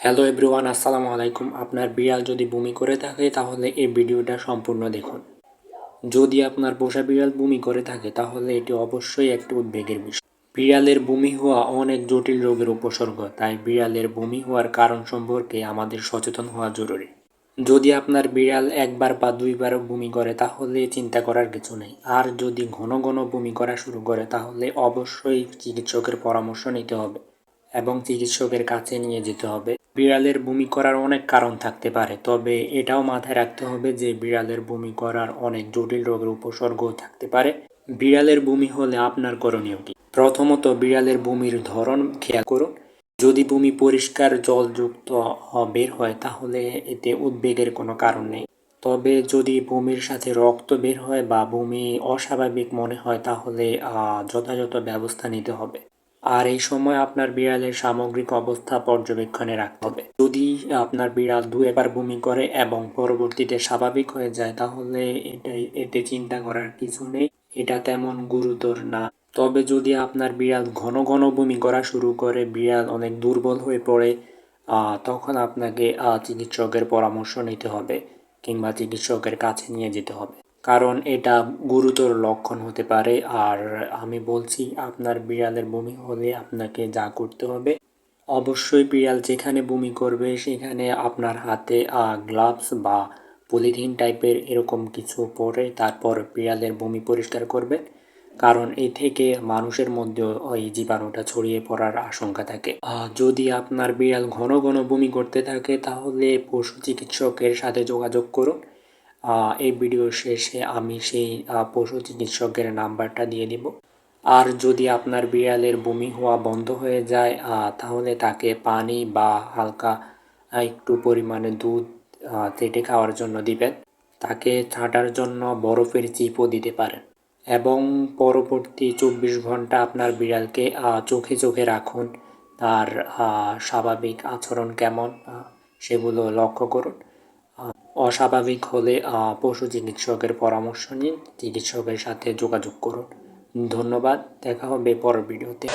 Hello everyone আসসালামু আলাইকুম। আপনার বিড়াল যদি বমি করে থাকে, তাহলে এই ভিডিওটা সম্পূর্ণ দেখুন। যদি আপনার পোষা বিড়াল বমি করে থাকে, তাহলে এটি অবশ্যই একটি উদ্বেগের বিষয়। বিড়ালের বমি হওয়া অনেক জটিল রোগের উপসর্গ, তাই বিড়ালের বমি হওয়ার কারণ সম্পর্কে আমাদের সচেতন হওয়া জরুরি। যদি আপনার বিড়াল একবার বা দুইবার বমি করে, তাহলে চিন্তা করার কিছু নেই। আর যদি ঘন ঘন বমি করা শুরু করে, তাহলে অবশ্যই চিকিৎসকের পরামর্শ নিতে হবে এবং চিকিৎসকের কাছে নিয়ে যেতে হবে। বিড়ালের বমি করার অনেক কারণ থাকতে পারে, তবে এটাও মাথায় রাখতে হবে যে বিড়ালের বমি করার অনেক জটিল রোগের উপসর্গও থাকতে পারে। বিড়ালের বমি হলে আপনার করণীয় কি? প্রথমত, বিড়ালের বমির ধরন খেয়াল করুন। যদি বমি পরিষ্কার, জলযুক্ত বের হয়, তাহলে এতে উদ্বেগের কোনো কারণ নেই। তবে যদি বমির সাথে রক্ত বের হয় বা বমি অস্বাভাবিক মনে হয়, তাহলে যথাযথ ব্যবস্থা নিতে হবে। আর এই সময় আপনার বিড়ালের সামগ্রিক অবস্থা পর্যবেক্ষণে রাখতে হবে। যদি আপনার বিড়াল দু একবার বমি করে এবং পরবর্তীতে স্বাভাবিক হয়ে যায়, তাহলে এটাই এতে চিন্তা করার কিছু নেই। এটা তেমন গুরুতর না। তবে যদি আপনার বিড়াল ঘন ঘন বমি করা শুরু করে, বিড়াল অনেক দুর্বল হয়ে পড়ে তখন আপনাকে চিকিৎসকের পরামর্শ নিতে হবে কিংবা চিকিৎসকের কাছে নিয়ে যেতে হবে। কারণ এটা গুরুতর লক্ষণ হতে পারে। আর আমি বলছি, আপনার বিড়ালের বমি হলে আপনাকে যা করতে হবে, অবশ্যই বিড়াল যেখানে বমি করবে, সেখানে আপনার হাতে গ্লাভস বা পলিথিন টাইপের এরকম কিছু পরে তারপর বিড়ালের বমি পরিষ্কার করবে। কারণ এ থেকে মানুষের মধ্যে ওই জীবাণুটা ছড়িয়ে পড়ার আশঙ্কা থাকে। যদি আপনার বিড়াল ঘন ঘন বমি করতে থাকে, তাহলে পশু চিকিৎসকের সাথে যোগাযোগ করুন। এই ভিডিও শেষে আমি সেই পশু চিকিৎসকের নাম্বারটা দিয়ে দিব। আর যদি আপনার বিড়ালের বমি হওয়া বন্ধ হয়ে যায় তাহলে তাকে পানি বা হালকা একটু পরিমাণে দুধ চেটে খাওয়ার জন্য দিবেন। তাকে ছাঁটার জন্য বরফের চিপও দিতে পারেন। এবং পরবর্তী চব্বিশ ঘণ্টা আপনার বিড়ালকে চোখে চোখে রাখুন। তার স্বাভাবিক আচরণ কেমন সেগুলো লক্ষ্য করুন। অস্বাভাবিক হলে পশু চিকিৎসকের পরামর্শ নিন। চিকিৎসকের সাথে যোগাযোগ করুন। ধন্যবাদ। দেখা হবে পরের ভিডিওতে।